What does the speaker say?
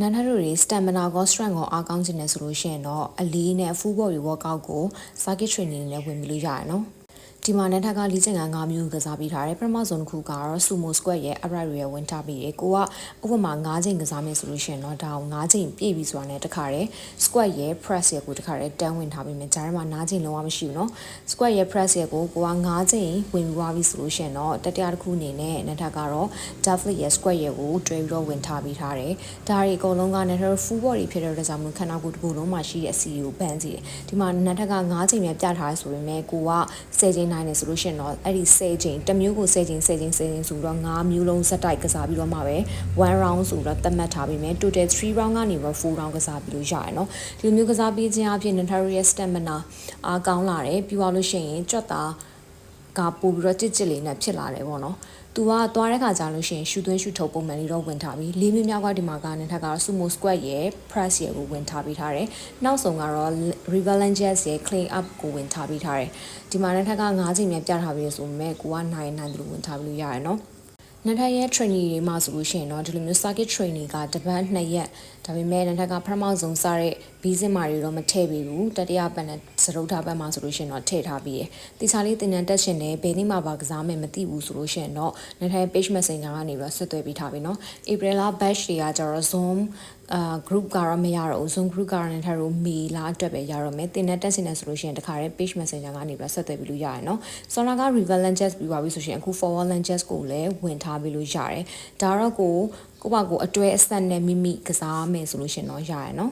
နန်းထတို့တွေ stamina ကော strength ကောအားကောင်းခြင်းနဲ့ဆိုလို့ရှိရင်တော့အလေးနဲ့ full body workout ကို circuit training နဲ့ဝင်ပြီးလို့ရတယ်နော် ဒီမှာနန်းထက်ကလေ့ကျင့်ခန်း၅မျိုးကစားပေးထားတယ်ပထမဆုံးတစ်ခုကတော့ sumo squat ရဲ့ upright ရဲ့ဝင်ထားပြီးတယ်ကိုကဥပမာ၅ချိန်ကစားမယ်ဆိုလို့ရှိရင်တော့ဒါကို၅ချိန်ပြည့်ပြီဆိုတာနဲ့တခါတည်း squat ရဲ့ press ရဲ့ကိုတခါတည်းတန်းဝင်ထားပြီးမယ်ဂျာထဲမှာ၅ချိန်လုံးဝမရှိဘူးနော် squat ရဲ့ press ရဲ့ကိုကိုက၅ချိန်ဝင်ပြီးသွားပြီဆိုလို့ရှိရင်တော့တတိယတစ်ခုအနေနဲ့နန်းထက်ကတော့ deadlift ရဲ့ squat ရဲ့ကိုတွဲပြီးတော့ဝင်ထားပြီးထားတယ်ဒါတွေအကုန်လုံးကနန်းထက် full body ဖြစ်တဲ့အတွက်ကြောင့်မလို့ခန္ဓာကိုယ်တစ်ခုလုံးမှာရှိတဲ့အစီကိုပန်းစီတယ်ဒီမှာနန်းထက်က၅ချိန်ပဲပြထားရဆိုပေမဲ့ကိုက10ချိန်နိုင်နေဆိုလို့ရှိရင်တော့အဲ့ဒီ10ချိန်တစ်မျိုးကို10ချိန်10ချိန်10ချိန်ဆိုတော့၅မျိုးလုံးစက်တိုက်ကစားပြီးတော့မှပဲ1 round ဆိုတော့သတ်မှတ်ထားပြီးမယ် total 3 round ကနေပြီး4 round ကစားပြီးလို့ရတယ်နော်ဒီလိုမျိုးကစားပြီးခြင်းအပြင် Nintendo ရဲ့ stamina အားကောင်းလာတယ်ပြီးသွားလို့ရှိရင်ကြွက်သား ကပို့ပြီးတော့ကြစ်ကြစ်လေးနဲ့ဖြစ်လာတယ်ပေါ့နော်။ तू ကသွားတဲ့ခါကျလို့ရှိရင်ရှူသွင်းရှူထုတ်ပုံမှန်လေးတော့ဝင်ထားပြီးလေးမျိုးမြောက်ကဒီမှာကနေထက်ကတော့ sumo squat ရဲ့ press ရဲ့ကိုဝင်ထားပြီးထားတယ်။နောက်ဆုံးကတော့ river lunges ရဲ့ clean up ကိုဝင်ထားပြီးထားတယ်။ဒီမှာနဲ့ထက်က9ချိန်မြန်ပြထားပြီးဆိုပေမဲ့ကိုကနိုင်နိုင်တယ်လို့ဝင်ထားပြီးလို့ရတယ်နော်။နန်ထက်ရဲ့ training တွေမှာဆိုလို့ရှိရင်တော့ဒီလိုမျိုး circuit training ကတပတ်2ရက်ဒါပေမဲ့နန်ထက်ကပထမဆုံးစတဲ့ basic မှာတွေတော့မထည့်ပေးဘူးတတိယပတ်နဲ့စရုပ်ထားပတ်မှာဆိုလို့ရှိရင်တော့ထည့်ထားပြီးရယ်တိစာလေးတင်တန်းတက်ရှင်နဲ့ဘယ်နေ့မှပါကစားမယ်မသိဘူးဆိုလို့ရှိရင်တော့နန်ထက် page messenger ကနေပြီးတော့ဆက်သွယ်ပေးထားပြီเนาะ April လ batch တွေကကျတော့ Zoom အာ group ကတော့မရတော့ဘူး Zoom group ကတော့နန်ထက်တို့မေလာအတွက်ပဲရတော့မယ်တင်တန်းတက်ရှင်နေဆိုလို့ရှိရင်တခါတည်း page messenger ကနေပြီးတော့ဆက်သွယ်ပြီးလို့ရတယ်เนาะ Sona က river lunges ပြီးပါပြီဆိုရှင်အခု forward lunges ကိုလည်းဝင်ထားပြီးလို့ရတယ်ဒါတော့ကိုကိုပါကိုအတွဲအဆက်နဲ့မိမိကစားမယ်ဆိုလို့ရှင်တော့ရရယ်เนาะ